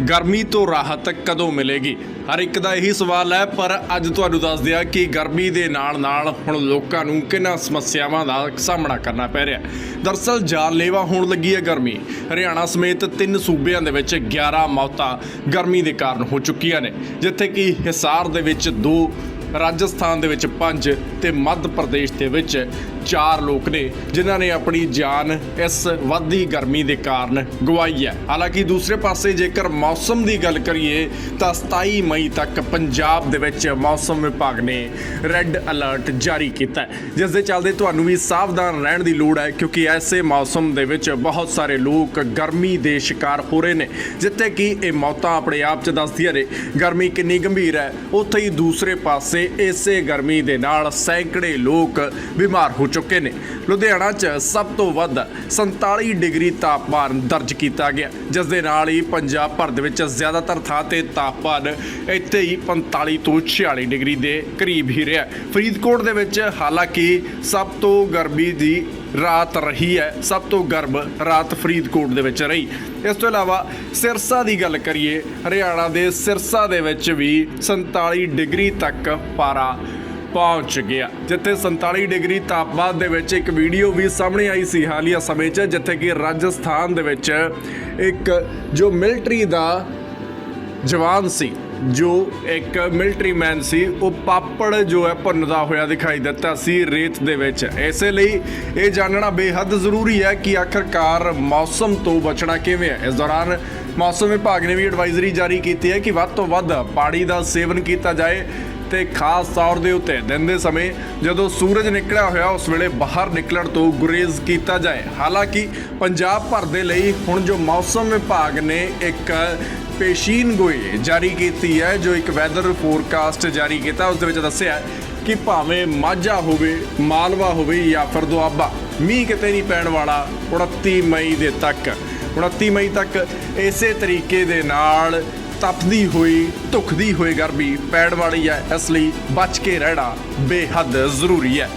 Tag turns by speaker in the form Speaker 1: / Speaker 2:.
Speaker 1: ਗਰਮੀ ਤੋਂ ਰਾਹਤ ਕਦੋਂ ਮਿਲੇਗੀ? ਹਰ ਇੱਕ ਦਾ ਇਹੀ ਸਵਾਲ ਹੈ, ਪਰ ਅੱਜ ਤੁਹਾਨੂੰ ਦੱਸ ਦਿਆ ਕਿ ਗਰਮੀ ਦੇ ਨਾਲ ਨਾਲ ਹੁਣ ਲੋਕਾਂ ਨੂੰ ਕਿੰਨਾ ਸਮੱਸਿਆਵਾਂ ਦਾ ਸਾਹਮਣਾ ਕਰਨਾ ਪੈ ਰਿਹਾ। ਹੈ ਦਰਸਲ ਜਾਨਲੇਵਾ ਹੋਣ ਲੱਗੀ ਹੈ ਗਰਮੀ। ਹਰਿਆਣਾ ਸਮੇਤ ਤਿੰਨ ਸੂਬਿਆਂ ਦੇ ਵਿੱਚ 11 ਮੌਤਾਂ ਗਰਮੀ ਦੇ ਕਾਰਨ ਹੋ ਚੁੱਕੀਆਂ ਨੇ, ਜਿੱਥੇ ਕਿ ਹਿਸਾਰ ਦੇ ਵਿੱਚ ਦੋ, ਰਾਜਸਥਾਨ ਦੇ ਵਿੱਚ ਪੰਜ ਤੇ ਮੱਧ ਪ੍ਰਦੇਸ਼ ਦੇ ਵਿੱਚ ਚਾਰ ਲੋਕ ਨੇ ਜਿਨ੍ਹਾਂ ਨੇ ਆਪਣੀ ਜਾਨ ਇਸ ਵੱਧਦੀ ਗਰਮੀ ਦੇ ਕਾਰਨ ਗਵਾਈ ਹੈ। ਹਾਲਾਂਕਿ ਦੂਸਰੇ ਪਾਸੇ ਜੇਕਰ ਮੌਸਮ ਦੀ ਗੱਲ ਕਰੀਏ, ਤਾਂ 27 ਮਈ ਤੱਕ ਪੰਜਾਬ ਦੇ ਵਿੱਚ ਮੌਸਮ ਵਿਭਾਗ ਨੇ ਰੈੱਡ ਅਲਰਟ ਜਾਰੀ ਕੀਤਾ ਜਿਸ ਦੇ ਚੱਲਦੇ ਤੁਹਾਨੂੰ ਵੀ ਸਾਵਧਾਨ ਰਹਿਣ ਦੀ ਲੋੜ ਹੈ, ਕਿਉਂਕਿ ਐਸੇ ਮੌਸਮ ਦੇ ਵਿੱਚ ਬਹੁਤ ਸਾਰੇ ਲੋਕ ਗਰਮੀ ਦੇ ਸ਼ਿਕਾਰ ਹੋ ਰਹੇ ਨੇ, ਜਿੱਥੇ ਕਿ ਇਹ ਮੌਤਾਂ ਆਪਣੇ ਆਪ 'ਚ ਦੱਸਦੀਆਂ ਨੇ। ਗਰਮੀ ਕਿੰਨੀ ਗੰਭੀਰ ਹੈ, ਉੱਥੇ ਹੀ ਦੂਸਰੇ ਪਾਸੇ ਇਸੇ ਗਰਮੀ ਦੇ ਨਾਲ ਸੈਂਕੜੇ ਲੋਕ ਬਿਮਾਰ ਹੋ ਚੁੱਕੇ ਨੇ। ਲੁਧਿਆਣਾ 'ਚ ਸਭ ਤੋਂ ਵੱਧ 47 ਡਿਗਰੀ ਤਾਪਮਾਨ ਦਰਜ ਕੀਤਾ ਗਿਆ। ਜਿਸ ਦੇ ਨਾਲ ਹੀ ਪੰਜਾਬ ਭਰ ਦੇ ਵਿੱਚ ਜ਼ਿਆਦਾਤਰ ਥਾਂ ਤੇ ਤਾਪਮਾਨ ਇੱਥੇ ਹੀ 45 ਤੋਂ 46 ਡਿਗਰੀ ਦੇ ਕਰੀਬ ਹੀ ਰਿਹਾ। ਫਰੀਦਕੋਟ ਦੇ ਵਿੱਚ ਹਾਲਾਂਕਿ ਸਭ ਤੋਂ ਗਰਮੀ ਦੀ ਰਾਤ ਰਹੀ ਹੈ। ਸਭ ਤੋਂ ਗਰਮ ਰਾਤ ਫਰੀਦਕੋਟ ਦੇ ਵਿੱਚ ਰਹੀ। ਇਸ ਤੋਂ ਇਲਾਵਾ ਸਿਰਸਾ ਦੀ ਗੱਲ ਕਰੀਏ, ਹਰਿਆਣਾ ਦੇ ਸਿਰਸਾ ਦੇ ਵਿੱਚ ਵੀ 47 ਡਿਗਰੀ ਤੱਕ ਪਾਰਾ ਪਹੁੰਚ ਗਿਆ। ਜਿੱਥੇ 47 ਡਿਗਰੀ ਤਾਪਮਾਨ ਦੇ ਵਿੱਚ ਇੱਕ ਵੀਡੀਓ ਵੀ ਸਾਹਮਣੇ ਆਈ ਸੀ ਹਾਲੀਆ ਸਮੇਂ 'ਚ, ਜਿੱਥੇ ਕਿ ਰਾਜਸਥਾਨ ਦੇ ਵਿੱਚ ਇੱਕ ਜੋ ਮਿਲਟਰੀ ਦਾ ਜਵਾਨ ਸੀ, ਜੋ ਇੱਕ ਮਿਲਟਰੀ ਮੈਨ ਸੀ, ਉਹ ਪਾਪੜ ਜੋ ਹੈ ਭੁੰਨਦਾ ਹੋਇਆ ਦਿਖਾਈ ਦਿੱਤਾ ਸੀ ਰੇਤ ਦੇ ਵਿੱਚ। ਇਸੇ ਲਈ ਇਹ ਜਾਣਨਾ ਬੇਹੱਦ ਜ਼ਰੂਰੀ ਹੈ ਕਿ ਆਖਰਕਾਰ ਮੌਸਮ ਤੋਂ ਬਚਣਾ ਕਿਵੇਂ ਹੈ। ਇਸ ਦੌਰਾਨ ਮੌਸਮ ਵਿਭਾਗ ਨੇ ਵੀ ਐਡਵਾਈਜ਼ਰੀ ਜਾਰੀ ਕੀਤੀ ਹੈ ਕਿ ਵੱਧ ਤੋਂ ਵੱਧ ਪਾਣੀ ਦਾ ਸੇਵਨ ਕੀਤਾ ਜਾਏ। ਤੇ ਖਾਸ ਤੌਰ ਦੇ ਉੱਤੇ ਦਿਨ ਦੇ ਸਮੇਂ ਜਦੋਂ ਸੂਰਜ ਨਿਕਲਿਆ ਹੋਇਆ ਉਸ ਵੇਲੇ ਬਾਹਰ ਨਿਕਲਣ ਤੋਂ ਗੁਰੇਜ਼ ਕੀਤਾ ਜਾਏ। ਹਾਲਾਂਕਿ ਪੰਜਾਬ ਭਰ ਦੇ ਲਈ ਹੁਣ ਜੋ ਮੌਸਮ ਵਿਭਾਗ ਨੇ ਇੱਕ ਪੇਸ਼ੀਨ ਗੋਈ ਜਾਰੀ ਕੀਤੀ ਹੈ, ਜੋ ਇੱਕ ਵੈਦਰ ਫੋਰਕਾਸਟ ਜਾਰੀ ਕੀਤਾ, ਉਸ ਦੇ ਵਿੱਚ ਦੱਸਿਆ ਕਿ ਭਾਵੇਂ ਮਾਝਾ ਹੋਵੇ, ਮਾਲਵਾ ਹੋਵੇ ਜਾਂ ਫਿਰ ਦੁਆਬਾ, ਮੀਂਹ ਕਿਤੇ ਨਹੀਂ ਪੈਣ ਵਾਲਾ 29 ਮਈ ਦੇ ਤੱਕ। 29 ਮਈ ਤੱਕ ਇਸੇ ਤਰੀਕੇ ਦੇ ਨਾਲ ਤਪਦੀ ਹੋਈ, ਧੁਖਦੀ ਹੋਈ ਗਰਮੀ ਪੈਣ ਵਾਲੀ ਹੈ, ਇਸ ਲਈ ਬਚ ਕੇ ਰਹਿਣਾ ਬੇਹੱਦ ਜ਼ਰੂਰੀ ਹੈ।